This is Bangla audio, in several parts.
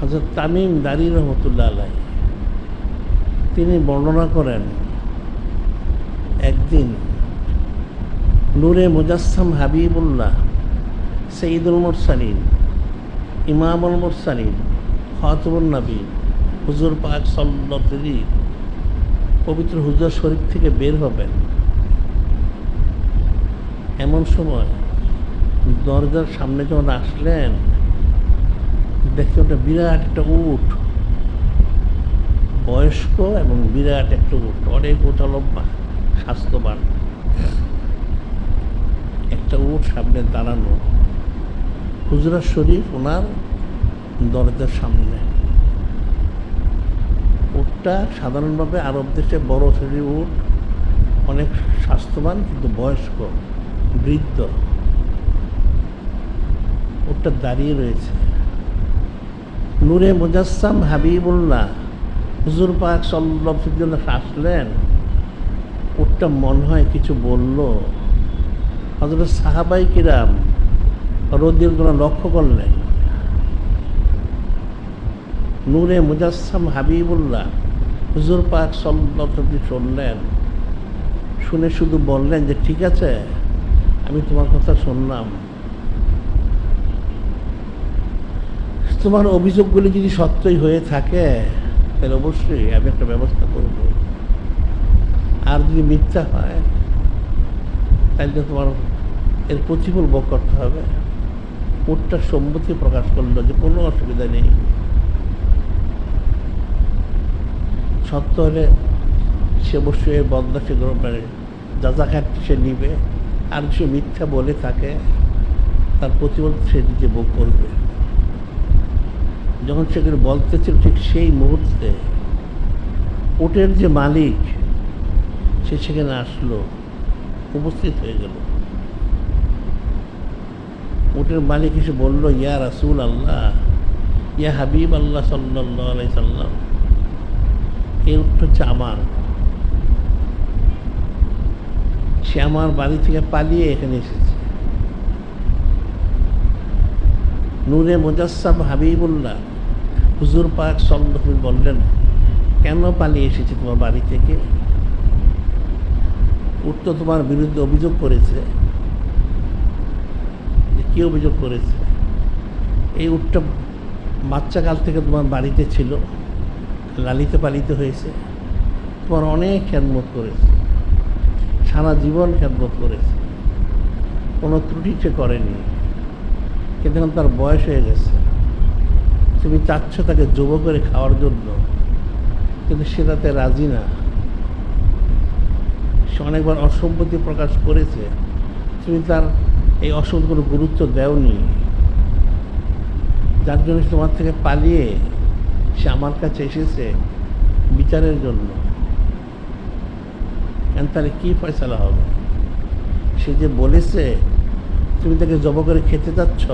হজরত তামিম দারি রহমতুল্লাহ আলাই তিনি বর্ণনা করেন, একদিন নূরে মুজাসম হাবিবুল্লাহ সঈদুল মুরসালিন, ইমামুল মুরসালিন খাতবুল নবী, হুজুর পাক সল্লি পবিত্র হুজুর শরীফ থেকে বের হবেন। এমন সময় দরজার সামনে যখন আসলেন দেখতে ওটা বিরাট একটা উঠ বয়স্ক এবং বিরাট একটা উঠ অনেক ওটা লম্বা স্বাস্থ্যবান। একটা উঠ সামনে দাঁড়ানো। হুজরা শরীফ ওনার দরজার সামনে। উটটা সাধারণভাবে আরব দেশে বড় শরীর উট। অনেক স্বাস্থ্যবান কিন্তু বয়স্ক, বৃদ্ধ। উটটা দাঁড়িয়ে রয়েছে। নূরে মুজাসসাম হাবিবুল্লাহ। হুজুর পাক সল্লাহ আসলেন, উটটা মনে হয় কিছু বলল। হজরত সাহাবাই কিরাম রোদির লক্ষ্য করলেন। নূরে মুজাসসাম হাবিবুল্লাহ হুজুর পাক সল্লি শুনলেন। শুনে শুধু বললেন যে, ঠিক আছে, আমি তোমার কথা শুনলাম। তোমার অভিযোগগুলি যদি সত্যই হয়ে থাকে, তাহলে অবশ্যই আমি একটা ব্যবস্থা করব। আর যদি মিথ্যা হয়, তাহলে তোমার এর প্রতিফল ভোগ করতে হবে। উটটার সম্মতি প্রকাশ করল যে কোনো অসুবিধা নেই। সত্য হলে সে অবশ্যই বদলা সে মানে যাজাকাত সে নিবে। আর সে মিথ্যা বলে থাকে, তার প্রতিবাদ সে নিজে ভোগ করবে। যখন সেখানে বলতেছিল ঠিক সেই মুহূর্তে ওটের যে মালিক, সে সেখানে আসলো, উপস্থিত হয়ে গেল। ওটের মালিক এসে বলল, ইয়া রাসুল আল্লাহ ইয়া হাবিব আল্লাহ সাল্লাহ সাল্লাম, এই উঠটা হচ্ছে আমার। সে আমার বাড়ি থেকে পালিয়ে এখানে এসেছে। নূরে মুজাসসাম হাবিবুল্লাহ হুজুর পাক সল্লহ বললেন, কেন পালিয়ে এসেছে তোমার বাড়ি থেকে? উঠ তোমার বিরুদ্ধে অভিযোগ করেছে। কি অভিযোগ করেছে? এই উঠটা বাচ্চাকাল থেকে তোমার বাড়িতে ছিল, লালিত পালিত হয়েছে। তোমার অনেক খ্যাতমত করেছে। সারা জীবন খ্যাতমত করেছে। কোনো ত্রুটি সে করেনি। কিন্তু তার বয়স হয়ে গেছে। তুমি চাচ্ছ তাকে যুব করে খাওয়ার জন্য, কিন্তু সে তাতে রাজি না। সে অনেকবার অসম্মতি প্রকাশ করেছে। তুমি তার এই অসম্মতি কোনো গুরুত্ব দেওনি। যার জন্য তোমার থেকে পালিয়ে সে আমার কাছে এসেছে বিচারের জন্য। তাহলে কী ফয়সালা হবে? সে যে বলেছে, তুমি তাকে জব করে খেতে যাচ্ছ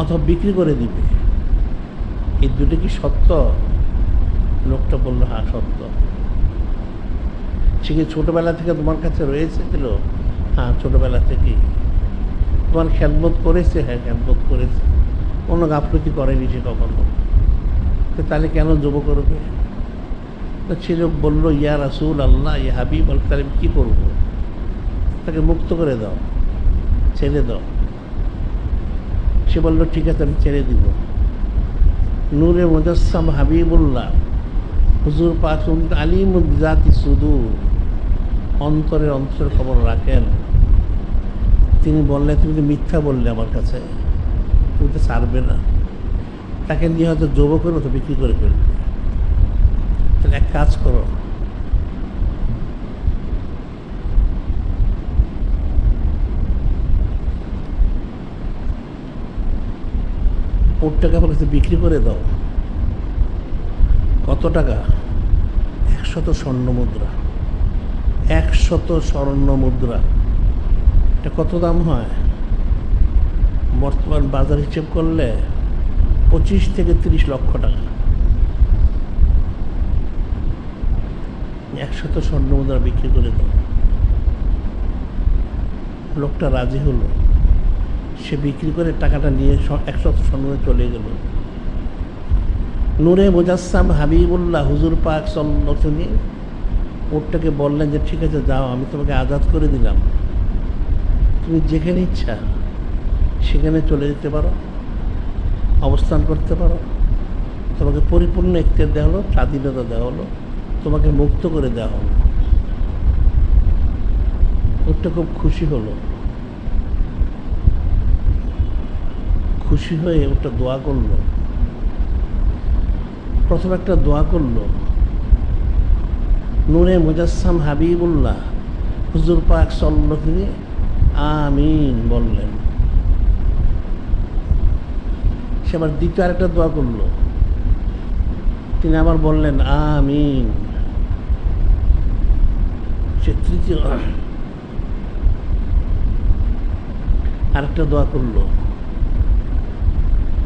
অথবা বিক্রি করে দিবে। এই দুটো কি সত্য? লোকটা বলল হ্যাঁ সত্য। সে কি ছোটোবেলা থেকে তোমার কাছে রয়েছে ছিল হ্যাঁ ছোটোবেলা থেকেই। তোমার খেদমত করেছে? হ্যাঁ খেদমত করেছে। কোনো গাফলতি করেনি সে কখনো। তাহলে কেন যুব করবে? সে লোক বলল, ইয়া রাসুল আল্লাহ ইয়া আল তাহলে আমি কী করব? তাকে মুক্ত করে দাও, ছেড়ে দাও। সে বলল, ঠিক আছে, আমি ছেড়ে দিব। নূরে মুজাসসাম হাবিবুল্লাহ। হুজুর আলিম জাতি শুধু অন্তরের অন্তরের খবর রাখেন। তিনি বললেন তুমি মিথ্যা বললে আমার কাছে। তুমি তো ছাড়বে না। তাকে নিয়ে হয়তো যুবকের মতো বিক্রি করে ফেলবে। তাহলে এক কাজ করো। ওর টাকা কাছে বিক্রি করে দাও। কত টাকা? একশত স্বর্ণ মুদ্রা। একশত স্বর্ণ মুদ্রা। এটা কত দাম হয়? বর্তমান বাজার হিসেব করলে পঁচিশ থেকে তিরিশ লক্ষ টাকা। একশত স্বর্ণ মুদ্রা বিক্রি করে দাও। লোকটা রাজি হলো। সে বিক্রি করে টাকাটা নিয়ে একশত স্বর্ণ চলে গেল। নূরে মুজাসসাম হাবিবুল্লাহ হুজুর পাক সল্লচনী ওরটাকে বললেন যে, ঠিক আছে, যাও, আমি তোমাকে আজাদ করে দিলাম। তুমি যেখানে ইচ্ছা সেখানে চলে যেতে পারো, অবস্থান করতে পারো। তোমাকে পরিপূর্ণ একটে দেওয়া হলো, স্বাধীনতা দেওয়া হলো, তোমাকে মুক্ত করে দেওয়া হলো। ওরটা খুব খুশি হলো। খুশি হয়ে ওটা দোয়া করল। প্রথম একটা দোয়া করল। নূরে মুজাসসাম হাবিবুল্লাহ, হুজুর পাক সল্লখিনি আমিন বললেন। সে আবার দ্বিতীয় আরেকটা দোয়া করল। তিনি আবার বললেন, আমিন। সে তৃতীয় আরেকটা দোয়া করল।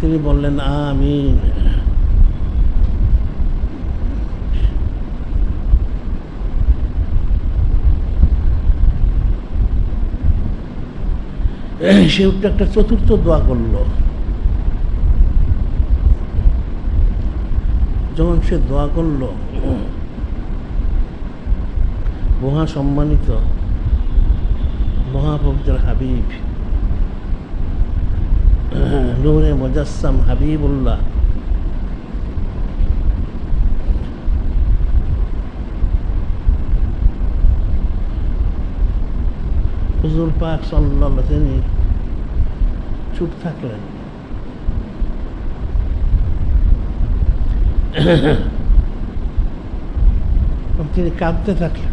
তিনি বললেন, আমিন। সে উঠে একটা চতুর্থ দোয়া করল। যখন সে দোয়া করল মহা সম্মানিত মহাপবিত্র হাবিব নূরে মুজাসসাম হাবিবুল্লাহ। হুজুর পাক সাল্লাহ তিনি চুপ থাকলেন। তিনি কাঁদতে থাকলেন।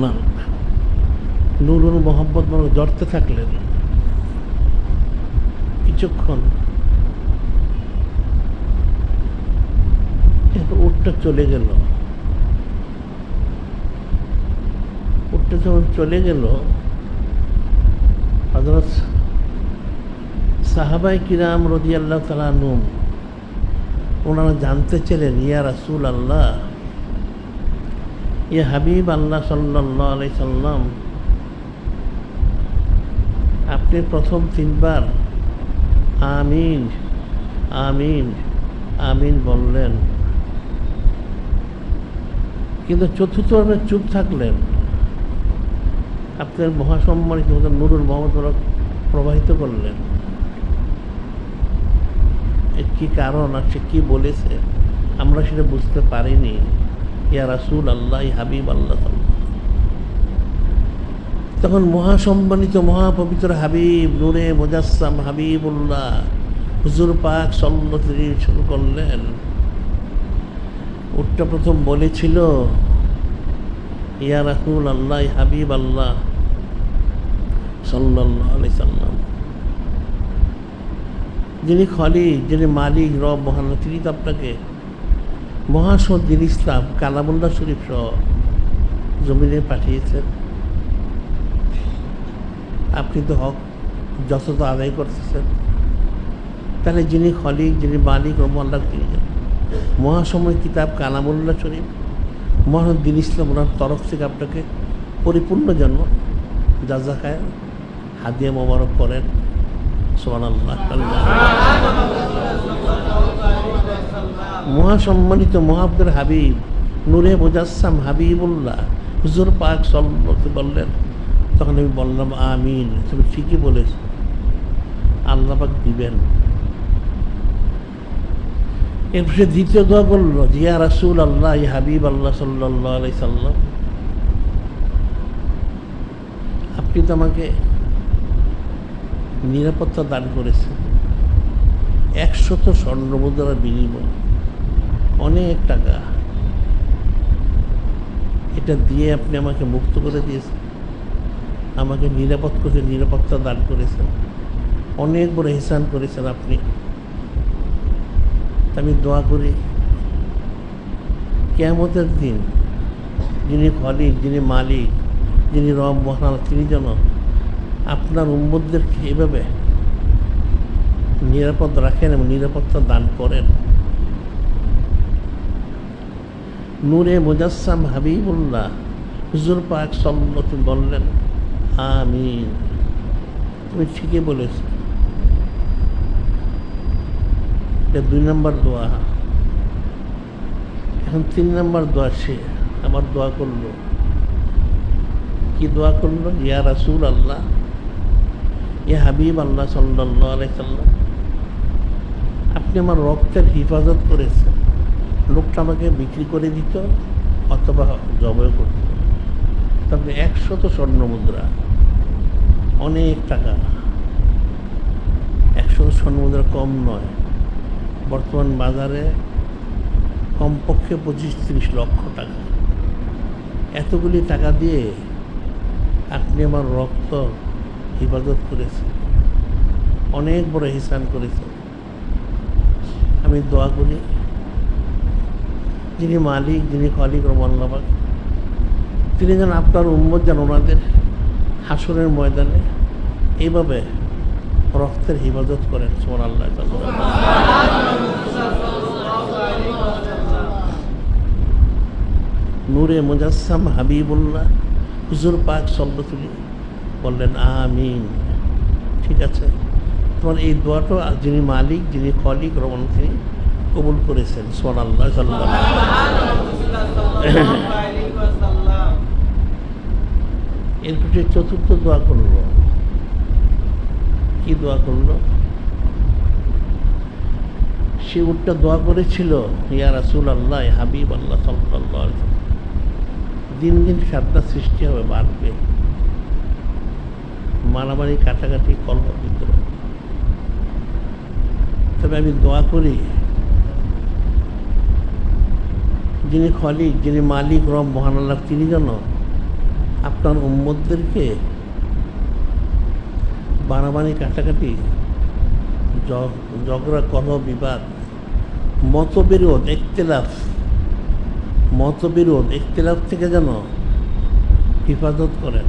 ওনার নুরুল মোহাম্মদ মানে জড়তে থাকলেন। কিছুক্ষণ। উঠটা চলে গেল। উঠটা যখন চলে গেল সাহাবাই কিরাম রদি আল্লাহ তালা নুম ওনারা জানতে চাইলেন, ইয়া রাসুল আল্লাহ ইয়া হাবিব আল্লাহ আলাই সাল্লাম, আপনি প্রথম তিনবার আমিন আমিন আমিন বললেন। কিন্তু চতুর্থভাবে চুপ থাকলেন। আপনার মহাসম্মানিত নুরুল মোহাম্মদ প্রবাহিত করলেন। কি কারণ সে কি বলেছে? আমরা সেটা বুঝতে পারিনি। ইয়া রাসুল আল্লাহ হাবিব আল্লাহ তখন মহাসম্মানিত, মহাপবিত্র হাবিব, নূরে মুজাসসাম হাবিবুল্লাহ, হুজুর পাক সল্লতি শুরু করলেন। উটটা প্রথম বলেছিল, ইয়া রাহুল আল্লাহ হাবিব আল্লাহ সাল্লাহ আলি সাল্লাম। যিনি খলিক যিনি মালিক, রব মহান, তিনি তো আপনাকে মহাসদ দিন ইসলাম কালামুল্লাহ শরীফ সহ জমিনে পাঠিয়েছেন। আপনি তো হক, যথাযথ আদায় করতেছেন। তাহলে যিনি খলিক যিনি মালিক রব আল্লাহ তিনি। মহাসময় কিতাব কালামুল্লাহ শরীফ, মহান দিন ইসলাম ওনার তরফ থেকে আপনাকে পরিপূর্ণ জন্ম। যা খায় হাদিয়া মোবারক করেন। সোমান আল্লাহ মহাসম্মানিত মহাব্দের হাবিব, নূরে মুজাসসাম হাবিবুল্লাহ। হুজুর পাক সল্লতে বললেন তখন আমি বললাম, আমিন। তুমি ঠিকই বলেছ। আল্লাহ পাক দিবেন। এরপর সে দ্বিতীয় দোয়া করল জিয়া রাসুল আল্লাহ হাবিব আল্লাহ সাল্লাহ আলাই সাল্লাম, আপনি তো আমাকে নিরাপত্তা দান করেছেন। একশত স্বর্ণ মুদ্রার বিনিময় অনেক টাকা এটা দিয়ে আপনি আমাকে মুক্ত করে দিয়েছেন। আমাকে নিরাপদ করে, নিরাপত্তা দান করেছেন। অনেক বড় হিসান করেছেন আপনি। আমি দোয়া করি কেমতের দিন যিনি খলিক যিনি মালিক, যিনি রব মহান, তিনি যেন আপনার উম্মদদেরকে এভাবে নিরাপদ রাখেন এবং নিরাপত্তা দান করেন। নূরে মুজাসসাম হাবিবুল্লাহ, হুজুর পাক সল্লতি বললেন, আমিন। তুমি ঠিকই বলেছ। এটা দুই নম্বর দোয়া। এখন তিন নম্বর দোয়া সে আমার দোয়া করল। কি দোয়া করল? ইয়া রাসুল আল্লাহ ইয়া হাবিব আল্লাহ সাল্লাহ আলাইসাল্লাম আপনি আমার রক্তের হেফাজত করেছেন। লোকটা আমাকে বিক্রি করে দিত অথবা জবয় করত। তারপরে একশত স্বর্ণ মুদ্রা, অনেক টাকা। একশত স্বর্ণ মুদ্রা কম নয়। বর্তমান বাজারে কমপক্ষে পঁচিশ তিরিশ লক্ষ টাকা। এতগুলি টাকা দিয়ে আপনি আমার রক্ত হেফাজত করেছেন। অনেক বড় হিসান করেছেন। আমি দোয়া করি। যিনি মালিক, যিনি খলিক রমান্লাবাদ তিনি যেন আপনার উম্মত যেন ওনাদের হাসনের ময়দানে এইভাবে রক্তের হেফাজত করেন। সোমান আল্লাহ নূরে মুজাসসাম হাবিবুল্লাহ, হুজুর পাক সল্লতুলি বললেন, আমিন। ঠিক আছে? তোমার এই দোয়াটা যিনি মালিক, যিনি খলিক রমন তিনি কবুল করেছেন। সোমান আল্লাহ সাল্লাহ এরপর চতুর্থ দোয়া করল। কি দোয়া করল? সে উঠটা দোয়া করেছিল, ইয়া রাসুল আল্লাহ হাবিব আল্লাহ সাল্লাহ দিন দিন সাতটা সৃষ্টি হবে, বাড়বে। মারামারি, কাটাকাটি বিদ্রোহ তবে আমি দোয়া করি, যিনি খলিক, যিনি মালিক, রব মহান আল্লাহ, তিনি যেন আপনার উম্মদদেরকে বানাবানি, কাটাকাটি ঝগড়া, কলহ, বিবাদ, মতবিরোধ একতেলাফ মতবিরোধ একতেলাফ থেকে যেন হেফাজত করেন।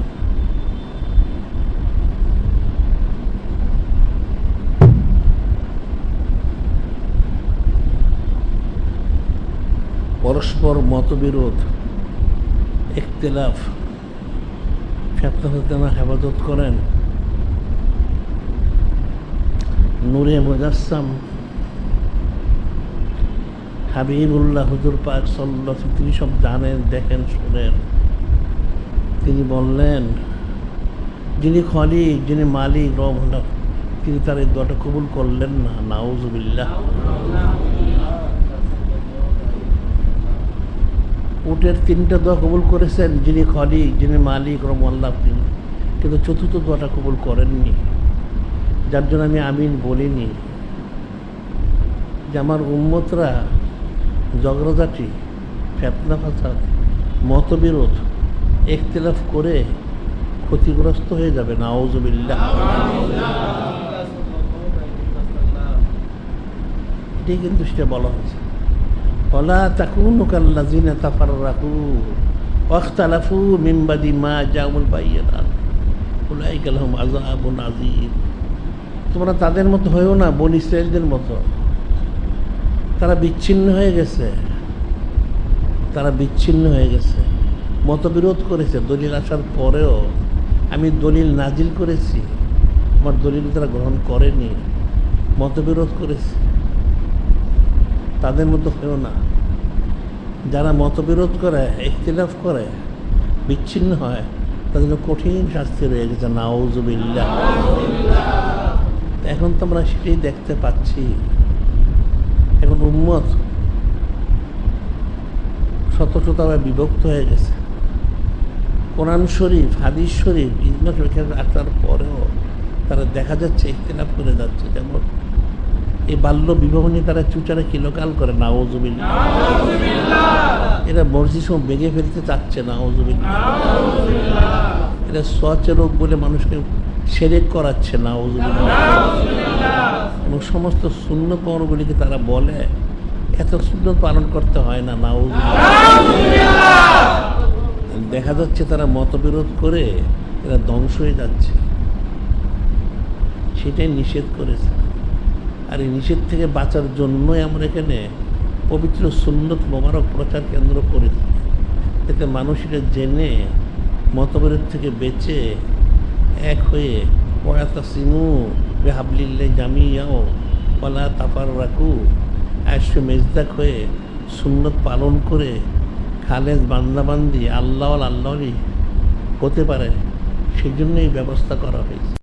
পরস্পর মতবিরোধ, একতেলাফ ফেতনা ফেতনা হেফাজত করেন। নূরে মুজাসসাম, হাবিবুল্লাহ হুজুর পাক সাল্লাহ তিনি সব জানেন, দেখেন, শোনেন। তিনি বললেন, যিনি খলিক, যিনি মালিক, রব, তিনি তার এই দোয়াটা কবুল করলেন না, নাউজুবিল্লাহ। উটের তিনটা দোয়া কবুল করেছেন, যিনি খলিক যিনি মালিক রব আল্লাহ তিনি। কিন্তু চতুর্থ দোয়াটা কবুল করেননি। যার জন্য আমি আমিন বলিনি। যে আমার উম্মতরা জগরজাটি, ফেতনা ফাসাদ, মতবিরোধ একতলাফ করে ক্ষতিগ্রস্ত হয়ে যাবে। নাওজবিল্লা এটাই কিন্তু সেটা বলা হয়েছে। তাকুন মা তোমরা তাদের মতো হয়েও না, বন ইসরায়েলদের মতো। তারা বিচ্ছিন্ন হয়ে গেছে। তারা বিচ্ছিন্ন হয়ে গেছে। মতবিরোধ করেছে। দলিল আসার পরেও আমি দলিল নাজিল করেছি। আমার দলিল তারা গ্রহণ করেনি। মতবিরোধ করেছে। তাদের মতো হয়েও না। যারা মতবিরোধ করে, ইখতিলাফ করে, বিচ্ছিন্ন হয়, তাদের জন্য কঠিন শাস্তি রয়ে গেছে। নাউজুবিল্লা এখন তো আমরা সেটাই দেখতে পাচ্ছি। এখন উম্মত শত বিভক্ত হয়ে গেছে। কোরআন শরীফ, হাদিস শরীফ ইজমা শরীফ আসার পরেও তারা দেখা যাচ্ছে ইখতিলাফ করে যাচ্ছে। যেমন এই বাল্য বিবাহ নিয়ে তারা চুচারে কিলোকাল করে নাওজুবিল্লা এরা মসজিদ সময় বেগে ফেলতে চাচ্ছে নাওজুবিল্লা এরা সচে রোগ বলে মানুষকে সেরেক করাচ্ছে নাওজুবিল্লা এবং সমস্ত শূন্য পর্বগুলিকে তারা বলে এত সুন্দর পালন করতে হয় না না দেখা যাচ্ছে তারা মতবিরোধ করে এরা ধ্বংস হয়ে যাচ্ছে। সেটাই নিষেধ করেছে। আর এই নিষেধ থেকে বাঁচার জন্যই আমরা এখানে পবিত্র সুন্নত মোবারক প্রচার কেন্দ্র করেছি এতে মানুষেরা জেনে মতবিরোধ থেকে বেঁচে এক হয়ে পয়াতা সিমু বেহাবলিল্লে জামিয়াও পালা তাপার রাখু আয়সে মেজদাক হয়ে সুন্নত পালন করে খালেজ বান্দাবান্দি আল্লাহ আল্লাহরই হতে পারে। সেজন্যই ব্যবস্থা করা হয়েছে।